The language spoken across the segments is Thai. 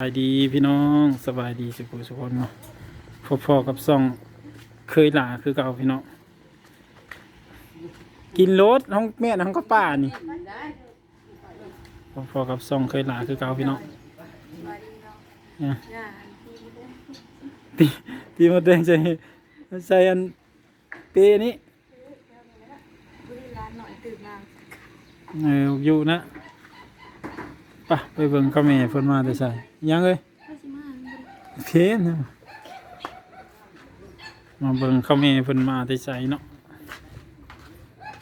สบายดีพี่น้องสบายดีสุขุสุขคนเนาะพอๆกับซ่องเคยหลาคือเก่าพี่น้องกินรถห้องแม่ห้องก็ป้านี่พอๆกับซ่องเคยหลาคือเก่าพี่น้องเนี่ยตีตีมาแดงใส่ใส่อันเปนี้เอออยู่นะ ไปไปเบิ่งข้าวแม่เพิ่นมาแต่ใส่ยังเลยเพนมาเบิ่งเขาแม่เพิ่นมาแต่ใสเนาะ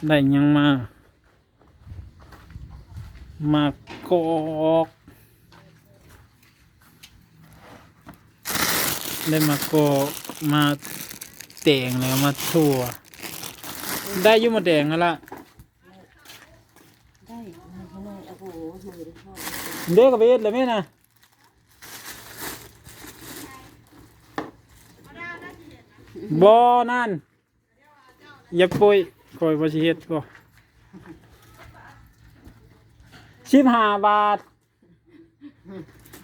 ได้ยังมามากอกได้มากอกมาแตงแล้วมาทั่ว ได้ยุ่มาแดงแล้วล่ะ ได้ข้างนอกโอ้โหมือพ่อ เด็กกับเอ็ดเลยแม่นะบ่นั่นอย่าป่วยคอยบ่สิเฮ็ดบ่สิบห้าบาท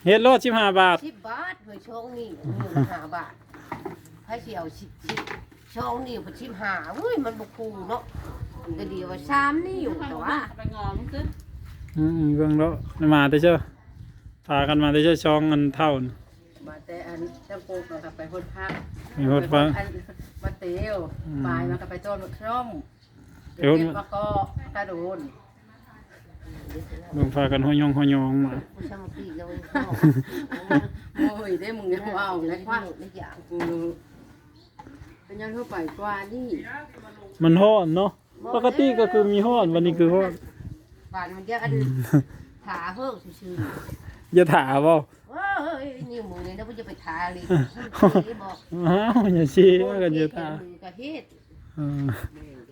เฮ็ดโลดสิบห้าบาทสิบบาทเพื่อช่องนี่หนึ่งห้าบาทให้เสียวสิบสิบช่องนี่พอสิบห้าเฮ้ยมันบุกูเนาะมันก็ดีว่าสามนี่อยู่แต่ว่าไปงอมซึอื มเบิ่งแล้วมาแต่เช้าพากันมาแต่เช้าช่องอันเท่านี่ มาแต่อันเจ้าปูกับไปพดพักมีฮอดฟังอันมาเตียวปลายมากับไปโจนช่อมเดี๋ยวเก็บมาก็กระโดนเบิ่งพากันห้อยยองห้อยยองมาผู้ช่างตีเราโอ้ยได้มึงยังว่าเอาแล้วว่าไม่อยากกูเป็นยังทั่วไปกว่านี่มันฮ้อนเนาะปกติก็คือมีฮ้อนวันนี้คือฮ้อน บานมันจะอันถาเพิ่มชื่ออย่าถาบ่ๆว้าเฮ้ยนี่มือเนี่ยนะมันจะไปทาเลยบอกอ้าวอย่าชี้ว่ากันอย่าถามือกระเทศเออ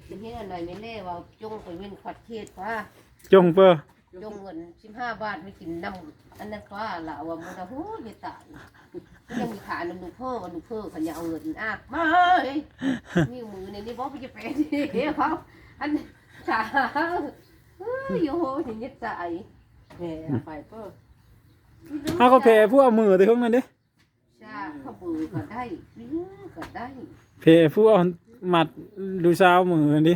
เป็นเฮ็ดอะไรไม่แน่ว่าจงไปเว้นขวัดเทศว่าจงเปอจงเงินสิบห้าบาทไม่กินน้ำอันนั้นว่าละว่ามันจะโหยตายก็ยังมีขายน้ำหนูเพิ่มวันหนูเพิ่มขันยาเอาเงินอะมาเฮ้ยมีมือในนี้บอกไปจะเป็นเฮ้ยเขาอันขา เฮ้ยโยโหถึงยัดใจแหม่ไปเพิ่มถ้าเขาแพ้ผู้เอามือไปข้างนั้นเด้ชาเขาบือก็ได้ยื้อก็ได้แพ้ผู้เอาหมัดดูสาวมือดิ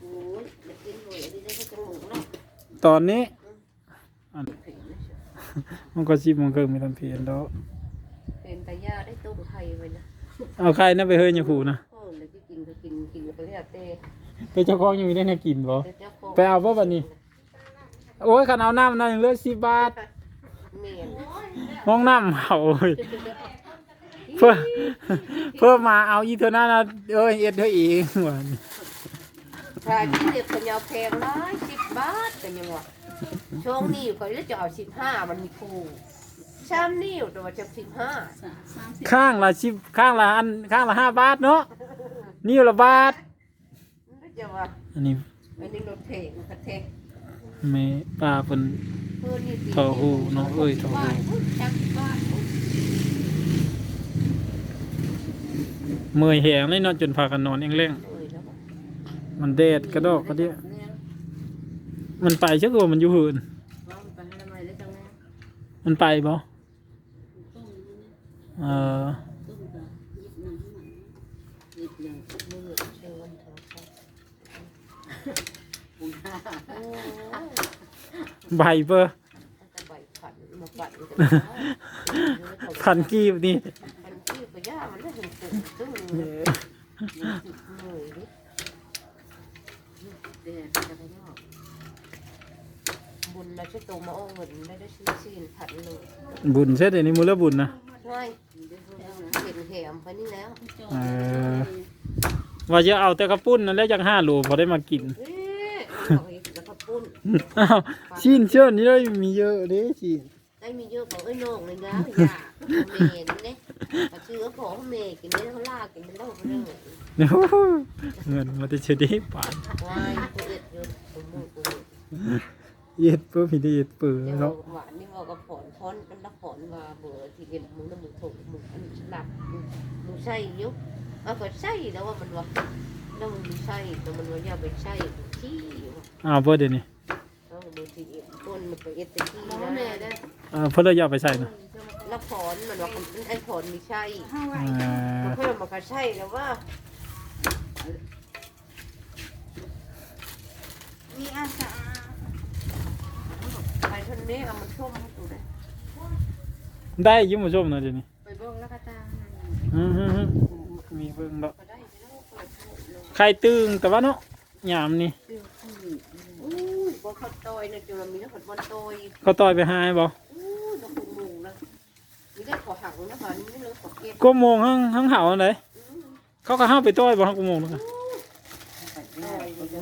โอ้ยจะกินเลยอันนี้ได้ก็จมูกเนาะตอนนี้อันมันก็ชิบมันเกิดมีลำเพียนแล้วเป็นตายาได้ต้มไข่ไว้นะเอาใครนั่นไปเฮ้ยยาคูนะ เออแล้วก็กินก็กินกินก็เรียกเต้ไปเจ้าของยังมีได้ให้กินบ่เจ้าของไปเอาบ่บัดนี้ โอ้ยขันเอาน้ำนั่นยังเหลือสิบบาทเมียนห้องน้ำเอาโอ้ยเพื่อเพื่อมาเอาอีเท่านั้นนะเอ้ยเอ็ดเธอเองว่านี่ชาที่เด็กคนยาวแพงร้อยสิบบาทกันยังวะช่วงนี้เขาจะเอาสิบห้ามันมีครูชามนี่แต่ว่าจะสิบห้าข้างละสิบข้างละอันข้างละห้าบาทเนาะ นี่ละบาทมันจะว่าอันนี้อันนี้รถเทงกระเทงแม่ป้าเป็นเพื่อนนี่เท่าหูเนาะเอ้ยเท่าหูบ้านจักบ้านเมื่อยแหงเลยเนาะจนพากันนอนเองเร่งเอ้ยแล้วมันแดดกระดอกกระเดียมันไปเชื่อว่ามันอยู่หืนว่ามันไปให้ทำไมได้จังแม่มันไปบ่เออ นิ ดหนึ่งมือเชิญเถอะครับปูห้าโอ้ยใบเปอร์จะใบขันมาฝันพันกีบนี่มันที่ไปย่ามันได้เห็นตึงตึ้งเลยเลยดิเด็กจะไปนอกบุญเราจะโตมาโอ้เงินได้ได้ชิ้นชิ้นผัดเลย บุญใช่เดี๋ยวนี้มือละบุญนะง่ายเห็นแหมไปนี่แล้ว เออ ว่าจะเอาแต่กระปุ้นนั่นแหล้วจากห้าโลพอได้มากินเอ๊ะเอาอีกแล้วก็ปุ้นอ้าวชิ้นเชื่อนี่เลยมีเยอะเด้ชิ้นได้มีเยอะของไอ้น้องเลยนะอยากเมย์นี่เนี่ยมาซื้อของเมย์กินได้เขาลากกินได้เขาเรื่องเดี๋ยวเงินมาจะเฉดีปานง่ายกูเอ็ดอยู่กูมือกูเย็ดเพื่อพี่ได้เย็ดเปื่อเดี๋ยวเนาะหวานนี่ว่าก็ผอนพอนมันรับผอนมาเบื่อที่เห็นมึงน้ำมึงถูกมึงอันหลับมึงใช่ยุบ เอาก็ใช่แล้วว่ามันว่าแล้วมึงใช่แต่มันว่าอย่าไปใช่ที่อ้าวเพื่อเดี๋ยวนี้เออดูทีเอ็มต้นมันไปเอสเต็มที่หมอนะแม่ได้เออเพิ่นเลยอยากไปใส่นะแล้วผอนมันว่าไอ้ผอนมีใช่ห้าไว้เออมันเพิ่มมาก็ใช่แล้วว่ามีอาสาไปทนนี้เอามันชุ่มให้ดูเลยได้อยิ้มมาชมหน่อยเดี๋ยวนี้ไปเบิ่งแล้วก็ตาอือๆ มีเบิ่งดอกก็ได้แล้วเปิดให้ลงไข่ตึงแต่ว่าเนาะยามนี่อู้บ่เขาตอยนะจุลมีนะผลบอลตอยเขาต่อยไปหายบ่อู้นกขุนหมูนะมีได้ขอหักนะบ้านนี้เลยขอเก็บก็โมงทั้งทั้งเห่าอันใดเขาก็ห้าไปต่อยบ่ฮักกูโมงแล้วกันตอยก็จะ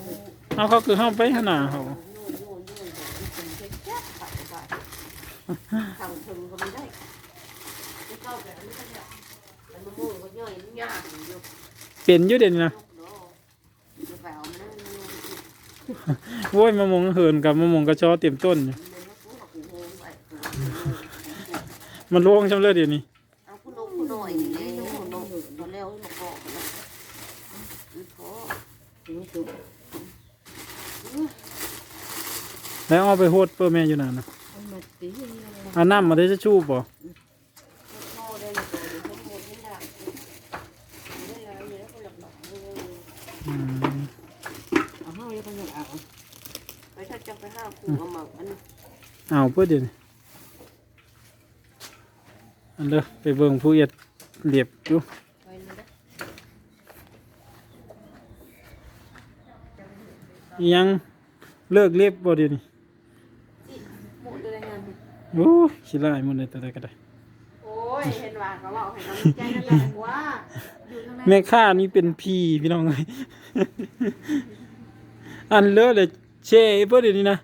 เอาเขาคือห้าไปหน้าเขาโยนโยนโยนเป็นเช็คแจ๊บขาดไปทางถึงก็ไม่ได้ไม่เข้าแต่อันนี้ก็เนี่ยอันมะ ม่วงก็ย่ยากอยู่เป็นอยู่เด่นนะลูกเนะจะไปเอามันนั่นมันโว้ยมะม่วงเหินกับมะม่วงกระชอเต็มต้น มันโง่ไปมันร่วงช่ำเลยเดี๋ยวนี้แล้วเกาะนะมันพอแล้วเอาไปโหดเปิ้ลแม่อยู่นั่นนะมันน้ำมาได้จะชูบบ่พอได้เลยทั้งหมดนี่แหละได้แล้วเนี่ยก็หลับหลับเลย อืมเอาห้าแล้วก็ยังเอาไปถ้าจะไปห้าคู่เอามาอันเอาเพื่อเดี๋ยวนี้อันเด้อไปเบิ่งผู้เอียดเรียบอยู่ไปเลยนะอิหยังเลิกเรียบบ่เดี๋ยวนี้หมดเลยงาน โอ้ยขี้ลายหมันเลยแต่ใดก็ได้โอ้ ยเห็นว่าก็เว้าให้กำลังใจนั่นแหละว่าอยู่ข้างในแม่ข้านี่เป็นพีพี่น้องเลยอันเลอะเลยเช่เพื่อเดี๋ยวนี้นะ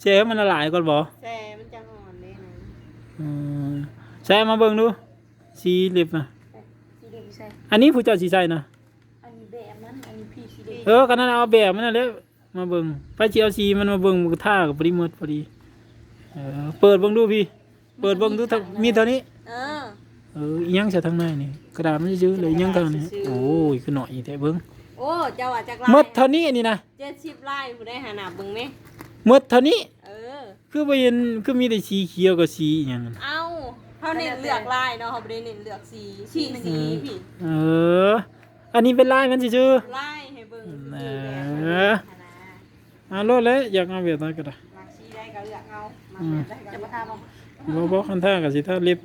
เช่ให้มันละลายก่อนบ่แต่มันจะอ่อนเลยนะอืมใช่มาเบิ่งดูสีเล็บนะสีเหลืองใส่อันนี้ผู้เจ้าสีใส่นะอันนี้แบบนั้นอันนี้พี่สีเหลืองเออกันนั้นเอาแบบมันนั่นแหละมาเบิ่งไปเจียวสีมันมาเบิ่งมันก็ท่ากับปริมดพอดีเออเปิดเบิ่งดูพี่ เปิดเบิ่งดูเท่ามีเท่านี้ เออเอออีหยังใส่ทางในนี่กระดาษมันซื้อๆเลยอีหยังกันนี่โอ้ยคือหน่อยแต่เบิ่งโอ้เจ้าว่าจากหมดเท่านี้นี่นะเจ็ดสิบไร่ผู้ได้หาหนาเบิ่งไหมหมดเท่านี้ เออ คือบ่เห็นคือมีแต่สีเขียวกับสีอหย่างนั้นเอาเขาเน้นเลือกลายเนาะเขาไม่ได้เน้นเลือกสีสีสีพี่เออ อันนี้เป็นลายมันสิชื่อลายให้เบิ่งเอคืออแบบนั้นนะอ่าโลดเลยอยากเอาแบบนั้นก็ได้มักสีได้ก็เลือกเอามักแบบได้ก็จะมาทำเอา บ่บ่คันท่ากับสิท่าเล็บ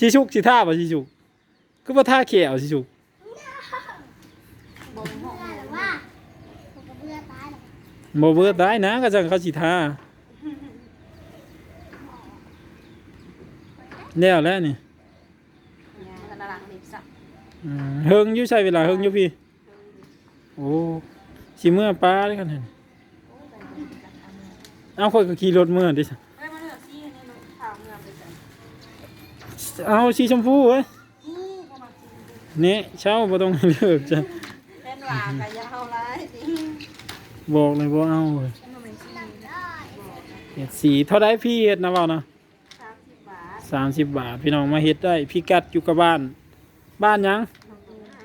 สิชุกสิท่าบ่สิชุกคือบ่ท่าแขวสิชุกบ่มีห้องบ่เบิดได้นะก็จังเขาสิท่าแล้วแล้วนี่มันน่ารักนี่สักอืมเฮิงอยู่ใช้เวลาเฮิงอยู่พี่ โอ้สิเมื่อปลาได้กันหั่นเอาค่อยก็ขี่รถเมื่อดิซะเอ้ยมาเลือกสีให้ลูกข้าวเมื่อไปใส่ เอาสีชมพูเว้ยอู้ก็มักสีนี่เช้าบ่ต้องให้เลิกจ้ะเล่นว่าก็อยาเอาหลายสิบอกเลยบ่เอาเว้ยฉันก็ไม่สีเฮ็ดสีเท่าไดพี่เฮ็ดนะเว้านะสามสิบบาท30บาทพี่น้องมาเฮ็ดได้ พี่กัดอยู่กับบ้าน บ้านหยังน้องดูให้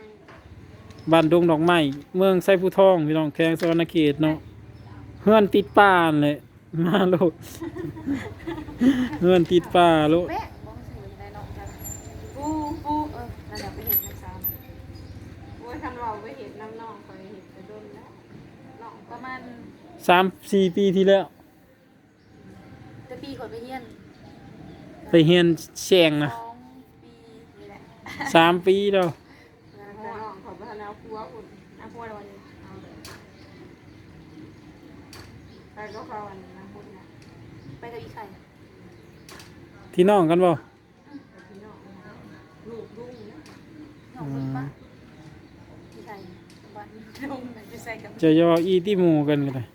บ้านดงดอกไม้เมืองไซผู้ทองพี่น้องแขวงสวรรณเขตเนาะเฮือนติดป่านั่นแหละมาโลดเฮือนติดป่าโลด แม่บ่ซื้อได้น้องจ้ะปูปูเออนั่นแหละไปเห็นน้ำซ้ำโอ้ยคันว่าไปเห็นน้ำน้องคอยเห็นไปโดนแล้วน้องประมาณ 3 4ปีที่แล้วจะปีก่อนไปเฮียนไปเฮียนแซงนะสองปีนี่แหละสามปีแล้วแล้วก็น้องเขาไปทำแนวครัวอุ่นน้ำครัววันนี้เอาเลยไปก็เขาวันน้ำพุนะไปกับอีไข่ที่น้องกันบ่ไปพี่น้องนะลูกลุงนะน้องคุณป้าอีไข่บ้านลุงไหนไปใส่กับ จะยออีที่หมู่กันก็ได้หมูแล้วจะ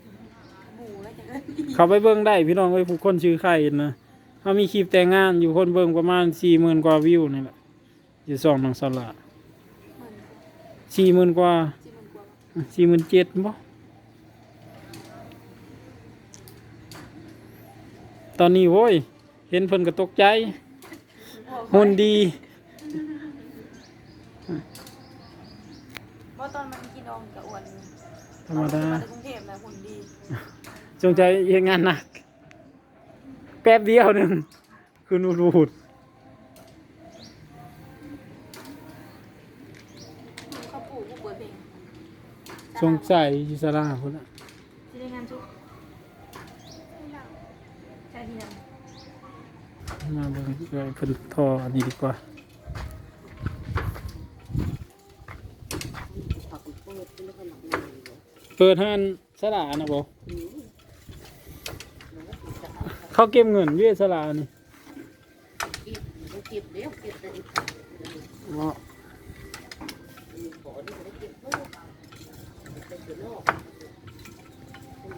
เอิ้นเขาไปเบิ่งได้พี่น้องไว้ยผู้คนชื่อไข่นะเขามีคลิปแต่งงานอยู่คนเบิ่งประมาณสี่หมื่นกว่าวิวนี่แหละอยู่สองหนังสละสี่หมื่นกว่าที่มันกลัวสี่หมื่นเจ็ดบ่ตอนนี้โว้ย เห็นเพิ่นก็ตกใจหุ่นดีเพราะตอนมันกินนองกับอ้วนธรรมดามา จากกรุงเทพนะหุ่นดีจงใจเฮ็ดงานหนัก แป๊บเดียวหนึงคือนูรูดเขาปลูกผู้เปิดเพลงสงสัยอยู่สลาพุ่นน่ะที่ได้งานชุกใช่ที่นั่นมาเบิ่งเอ้ยเพิ่นทออันนี้ดีกว่าผักเปิดแล้วก็หลังเลยเปิดห้านสลานะบ่ เขาเก็บเงินอยู่ในสลานี่เก็บเดี๋ยวเก็บได้เนาะขอนี่ได้เก็บเพิ่มไปเก็บนอก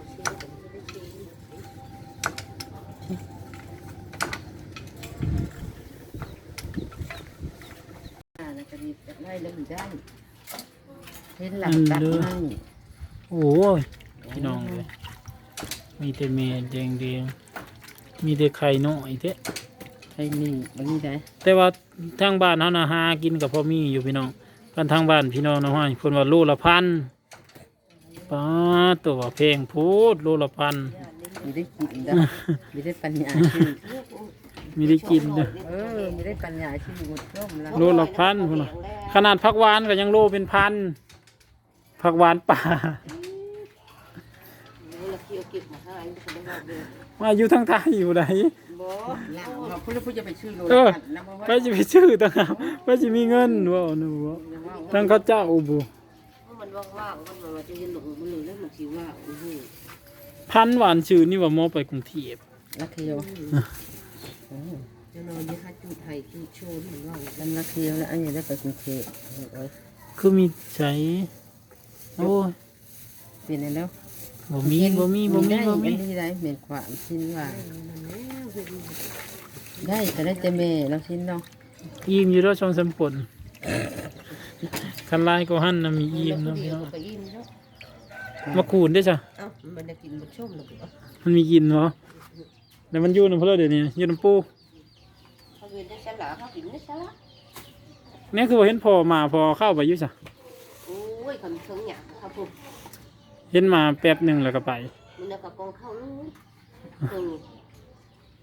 เชื่อผมจะได้เชื่ออ่าแล้วก็ดีจับได้แล้วมันได้เห็นหลังตัดให้โอ้ยพี่น้องเลยมีแต่เมดแดงๆ มีแต่ไข่น้อยเด้ไอ้นี่มันนี่ได้แต่ว่าทางบ้านเฮานะหากินกับพ่อมีอยู่พี่น้องบ้านทางบ้านพี่น้องนะว่าเพิ่นว่าโลละพันป้าดตัวว่าแพงโพูดโลละพันมีได้กินได้มีได้ปัญญาชื่อมีได้กินเด้อเออมีได้ปัญญาชื่อหมดร่มแล้วโลละพันพุ่นน่ะขนาดผักหวานก็ยังโลเป็นพันผักหวานป่า โลละเคียวเก็บมาให้คนได้บอกเลยมาอยู่ทางใต้อยู่ไหนบ่แล้วเราพูดพูดจะไปชื่อโลเอละอพันนะเพราะว่าไปจะไปชื่อต่างหากไปจะมีเงินบ่หนูบ่ทางเขาเจ้าบุมันว่างๆมันมาจะเห็นหลงมันเลยแล้วมันสิว่าโอ้โหพันหวานชื่อนี่ว่าหมอไปกรุงเทพละเคียวจะนอนยี่ห้าจุดไทยจุดโชว์เหมือนว่าลำละเคียวแล้วอันนี้ได้ไปกรุงเทพโอ้ยคือมีใจโอ้ยเปลี่ยนแล้ว บ่มีบ่มีบ่มีบ่มีอันนี้ได้เหมือนความชิ้นว่า ได้แต่ได้แต่เมย์เราชิ้นเนาะอิ่มอยู่แล้วช่องสามปนคันลายก็หั่นน่ะมีอิ่มเนาะพี่น้องก็อิ่มเนาะมาขูดได้จ้ะเอ้ามันจะกินมันชมหรือเปล่ามันมีกินเนาะแต่มันอยู่นำเพิ่นเดี๋ยวนี้อยู่นำปูเขาเรียนได้ฉลาเขากินได้ฉลาเนี่ยคือว่าเห็นพอมาพอเข้าไปอยู่จ้ะโอ้ยคำเชิงหยาบครับผม เห็นมาแป๊บหนึงแล้วก็ไปมันแล้วก็กองเข้าลูกคือ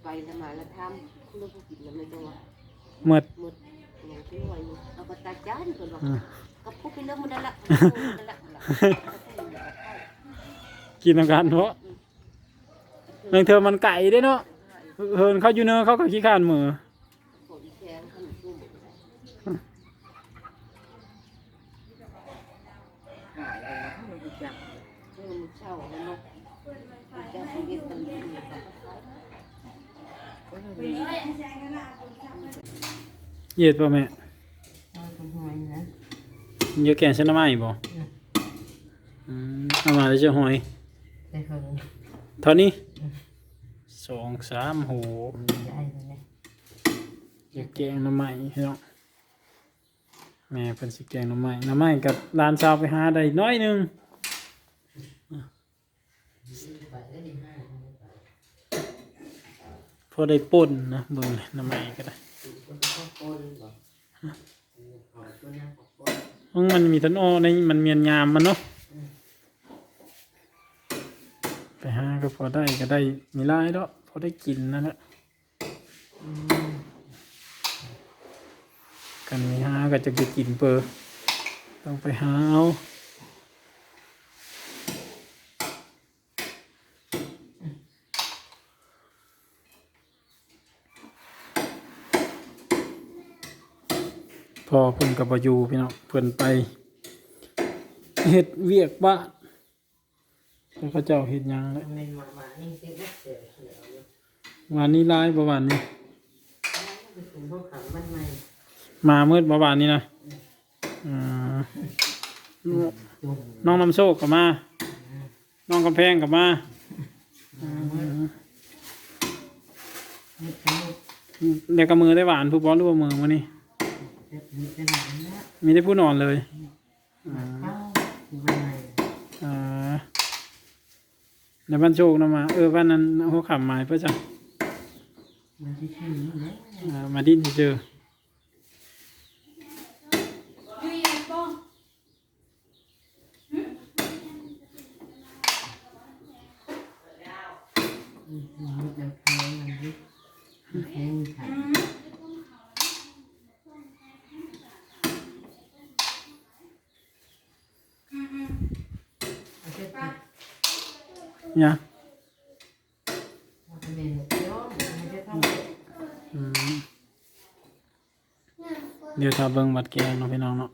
ไปละมาละทำคุณลูกกินแล้วไม่ต้องว่าเมื่อหมดอย่างที่ไว้นี่เอาก็ตาจานคนว่าอ่าก็พูดไปเรื่องมันนั่นละมันนั่นละมันละกินอาการเพราะบางเธอมันไก่ได้เนาะเฮินเขาอยู่เนอะเขาก็ขี้ข้านมือ ฝนแข็งขนมตู้หมดเลยหายอะไรเขาไม่รู้จักเรื่องมันเช่าเนาะมันจะชีวิตมันอยู่กับเขา เห ยียดป่ะแม่เอาตรงหอยนะเยอะแกงชนะไม้บ่อืมเอามาแล้วจะหอยได้เพิ่งเท่านี้สองสามโหได้เลยนะเยอะแกงหน้ำไม้พี่น้องแม่เป็นสิแกงหน้ำไม้หน้ำไม้กับร้านชาวไปหาได้น้อยหนึงพอได้ป่นนะเบิ่งเลยหน้ำไม้ก็ได้ มันมีทันอ้อในมันเมียนยามมันเนาะไปหาก็พอได้ก็ได้มีหลายแล้วพอได้กินนั่นแหละกันมีหาก็จะไปกินเปอร์ต้องไปหาเอา พอเพิ่นกับบอยู่พี่น้องเพิ่นไปเฮ็ดเวียกบ้านแล้วเขาเจ้าเฮ็ดหยังแล้วมันมามานี่เสียบเสียบเสียบวันนี้ร้ายประวันนี้มามืดประวันนี้นะอ่าน้องน้ำโชคกับมา น้องกำแพงกับมาเดี๋ยวกับมือได้หวานผู้บอลหรือว่ามือมานี่ เสียบมีขนาดนั้นนะมีได้ผู้นอนเลยอ่าเข้ามันใหม่อ่าในบ้านโชคนะมา เออบ้านนั้นหัวขำหมายเพื่อจะมันที่ชื่อนี่นะอ่ามาดิ้นเจอเจะแพ้มันดิแพ้มีขัน เอาไปตัด เนี่ยเอาไปเมนเดี๋ยวมันจะต้องอืมเดี๋ยวถ้าเบิ่งบัตรแกงเนาะพี่น้องเนาะ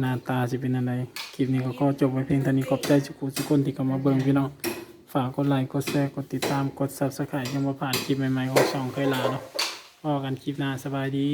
หน้าตาสิเป็นอะไรคลิปนี้ก็ขอจบไว้เพียงเท่านี้ขอบใจทุกคนทุกคนที่เข้ามาเบิ่งพี่น้อง ฝากกดไลค์กดแชร์กดติดตามกด Subscribe ยังบ่ผ่านคลิปใหม่ๆของช่องเคยลาเนาะพอกันคลิปหน้าสบายดี